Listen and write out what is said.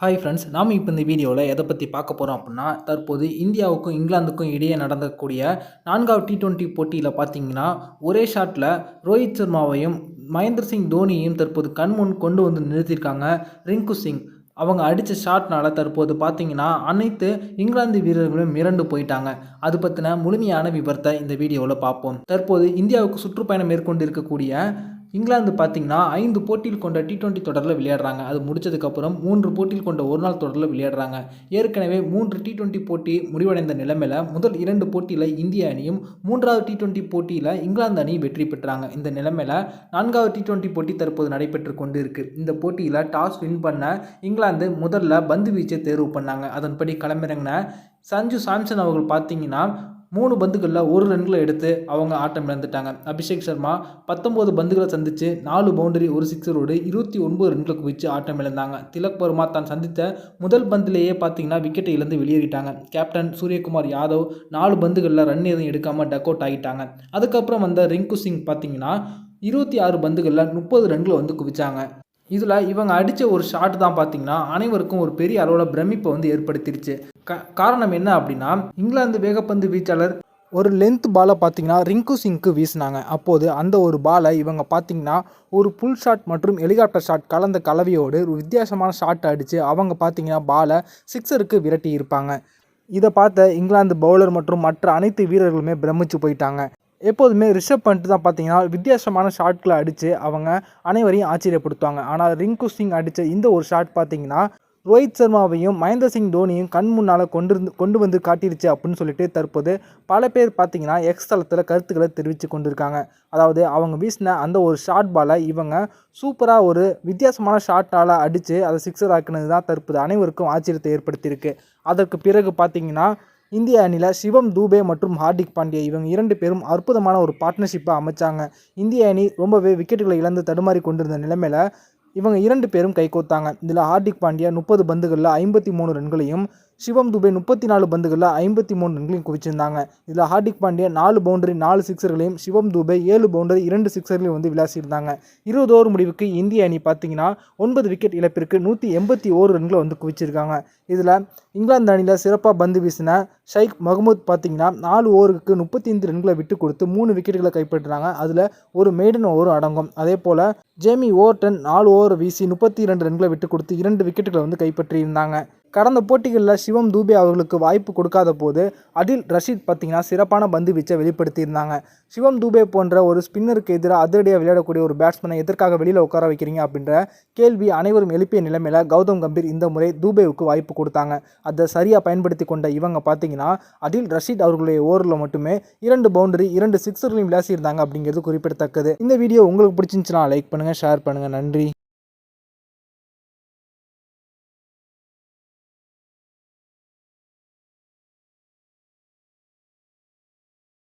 Hi friends நாம் இப்போ இந்த வீடியோவில் எதை பற்றி பார்க்க போகிறோம் அப்படின்னா தற்போது இந்தியாவுக்கும் இங்கிலாந்துக்கும் இடையே நடந்தக்கூடிய நான்காவது டி டுவெண்ட்டி போட்டியில் பார்த்தீங்கன்னா ஒரே ஷாட்டில் ரோஹித் சர்மாவையும் மகேந்திர சிங் தோனியையும் தற்போது கண்முன் கொண்டு வந்து நிறுத்தியிருக்காங்க ரிங்கு சிங். அவங்க அடித்த ஷாட்னால தற்போது பார்த்தீங்கன்னா அனைத்து இங்கிலாந்து வீரர்களும் மிரண்டு போயிட்டாங்க. அது பற்றின முழுமையான விவரத்தை இந்த வீடியோவில் பார்ப்போம். தற்போது இந்தியாவுக்கு சுற்றுப்பயணம் மேற்கொண்டு இருக்கக்கூடிய இங்கிலாந்து பார்த்திங்கன்னா ஐந்து போட்டியில் கொண்ட டி டுவெண்ட்டி தொடரில் விளையாடுறாங்க. அது முடிச்சதுக்கப்புறம் மூன்று போட்டியில் கொண்ட ஒரு நாள் தொடரில் விளையாடுறாங்க. ஏற்கனவே மூன்று டி டுவெண்ட்டி போட்டி முடிவடைந்த நிலைமையில் முதல் இரண்டு போட்டியில் இந்திய அணியும் மூன்றாவது டி டுவெண்ட்டி போட்டியில் இங்கிலாந்து அணி வெற்றி பெற்றாங்க. இந்த நிலைமையில் நான்காவது டி டுவெண்ட்டி போட்டி தற்போது நடைபெற்று கொண்டு இருக்குது இந்த போட்டியில் டாஸ் வின் பண்ண இங்கிலாந்து முதல்ல பந்து வீச்சை தேர்வு பண்ணாங்க. அதன்படி களமிறங்கின சஞ்சு சாம்சன் அவர்கள் பார்த்தீங்கன்னா மூணு பந்துகளில் ஒரு ரன்களை எடுத்து அவங்க ஆட்டம் இழந்துட்டாங்க. அபிஷேக் சர்மா பத்தொம்போது பந்துகளை சந்தித்து நாலு பவுண்டரி ஒரு சிக்ஸரோடு இருபத்தி ஒன்பது ரன்களை குவித்து ஆட்டம் இழந்தாங்க. திலக் வர்மா தான் சந்தித்த முதல் பந்திலேயே பார்த்தீங்கன்னா விக்கெட்டை இழந்து வெளியேறிட்டாங்க. கேப்டன் சூரியகுமார் யாதவ் நாலு பந்துகளில் ரன் எதுவும் எடுக்காமல் டக் அவுட் ஆகிட்டாங்க. அதுக்கப்புறம் வந்த ரிங்கு சிங் பார்த்தீங்கன்னா இருபத்தி ஆறு பந்துகளில் முப்பது ரன்களை வந்து குவிச்சாங்க. இதில் இவங்க அடித்த ஒரு ஷாட் தான் பார்த்தீங்கன்னா அனைவருக்கும் ஒரு பெரிய அளவில் பிரமிப்பை வந்து ஏற்படுத்திருச்சு க காரணம் என்ன அப்படின்னா இங்கிலாந்து வேகப்பந்து வீச்சாளர் ஒரு லென்த் பாலை பார்த்தீங்கன்னா ரிங்கு சிங்க்கு வீசினாங்க. அப்போது அந்த ஒரு பாலை இவங்க பார்த்தீங்கன்னா ஒரு புல் ஷாட் மற்றும் ஹெலிகாப்டர் ஷாட் கலந்த கலவையோடு ஒரு வித்தியாசமான ஷாட் அடித்து அவங்க பார்த்தீங்கன்னா பாலை சிக்ஸருக்கு விரட்டி இருப்பாங்க. இதை பார்த்த இங்கிலாந்து பவுலர் மற்றும் மற்ற அனைத்து வீரர்களுமே பிரமிச்சு போயிட்டாங்க. எப்போதுமே ரிஷப் பண்ணிட்டு தான் பார்த்தீங்கன்னா வித்தியாசமான ஷாட்களை அடித்து அவங்க அனைவரையும் ஆச்சரியப்படுத்துவாங்க. ஆனால் ரிங்கு சிங் அடித்த இந்த ஒரு ஷாட் பார்த்தீங்கன்னா ரோஹித் சர்மாவையும் மகேந்திர சிங் தோனியும் கண் முன்னால் கொண்டு கொண்டு வந்து காட்டிருச்சு அப்படின்னு சொல்லிட்டு தற்போது பல பேர் பார்த்தீங்கன்னா எக்ஸ் தளத்தில் கருத்துக்களை தெரிவித்து கொண்டிருக்காங்க. அதாவது அவங்க வீசின அந்த ஒரு ஷாட் பாலை இவங்க சூப்பராக ஒரு வித்தியாசமான ஷாட்டால் அடித்து அதை சிக்ஸர் ஆக்கினது தான் தற்போது அனைவருக்கும் ஆச்சரியத்தை ஏற்படுத்தியிருக்கு. அதற்கு பிறகு பார்த்தீங்கன்னா இந்திய அணியில் சிவம் தூபே மற்றும் ஹார்திக் பாண்டியா இவங்க இரண்டு பேரும் அற்புதமான ஒரு பார்ட்னர்ஷிப்பை அமைச்சாங்க. இந்திய அணி ரொம்பவே விக்கெட்டுகளை இழந்து தடுமாறி கொண்டிருந்த நிலைமையில் இவங்க இரண்டு பேரும் கைகோத்தாங்க. இதில் ஹார்திக் பாண்டியா முப்பது பந்துகளில் ஐம்பத்தி மூணு ரன்களையும் சிவம் துபே முப்பத்தி நாலு பந்துகளில் ஐம்பத்தி மூணு ரன்களையும் குவிச்சிருந்தாங்க. இதில் ஹார்திக் பாண்டியா நாலு பவுண்டரி நாலு சிக்ஸர்களையும் சிவம் துபே ஏழு பவுண்டரி இரண்டு சிக்ஸர்களையும் வந்து விளாசியிருந்தாங்க. இருபது ஓவர் முடிவுக்கு இந்திய அணி பார்த்தீங்கன்னா ஒன்பது விக்கெட் இழப்பிற்கு நூற்றி எண்பத்தி ஓரு ரன்களை வந்து குவிச்சிருக்காங்க. இதில் இங்கிலாந்து அணியில் சிறப்பாக பந்து வீசின ஷைக் மஹமூத் பார்த்தீங்கன்னா நாலு ஓவருக்கு முப்பத்தி ஐந்து ரன்களை விட்டு கொடுத்து மூணு விக்கெட்டுகளை கைப்பற்றுறாங்க அதில் ஒரு மெய்டன் ஓவரும் அடங்கும். அதே போல் ஜேமி ஓவர்டன் நாலு ஓவர் வீசி முப்பத்தி இரண்டு ரன்களை விட்டு கொடுத்து இரண்டு விக்கெட்டுகளை வந்து கைப்பற்றியிருந்தாங்க. கடந்த போட்டிகளில் சிவம் தூபே அவர்களுக்கு வாய்ப்பு கொடுக்காத போது அதில் ரஷீத் பார்த்தீங்கன்னா சிறப்பான பந்து வீச்சை வெளிப்படுத்தியிருந்தாங்க. சிவம் தூபே போன்ற ஒரு ஸ்பின்னருக்கு எதிராக அதிரடியாக விளையாடக்கூடிய ஒரு பேட்ஸ்மேனை எதற்காக வெளியில் உட்கார வைக்கிறீங்க அப்படின்ற கேள்வி அனைவரும் எழுப்பிய நிலைமையில் கௌதம் கம்பீர் இந்த முறை தூபேவுக்கு வாய்ப்பு கொடுத்தாங்க. அதை சரியாக பயன்படுத்தி கொண்ட இவங்க பார்த்தீங்கன்னா அதில் ரஷீத் அவர்களுடைய ஓவரில் மட்டுமே இரண்டு பவுண்டரி இரண்டு சிக்ஸர்களையும் விளாசியிருந்தாங்க அப்படிங்கிறது குறிப்பிடத்தக்கது. இந்த வீடியோ உங்களுக்கு பிடிச்சிருந்துச்சுன்னா லைக் பண்ணுங்கள் ஷேர் பண்ணுங்கள் நன்றி.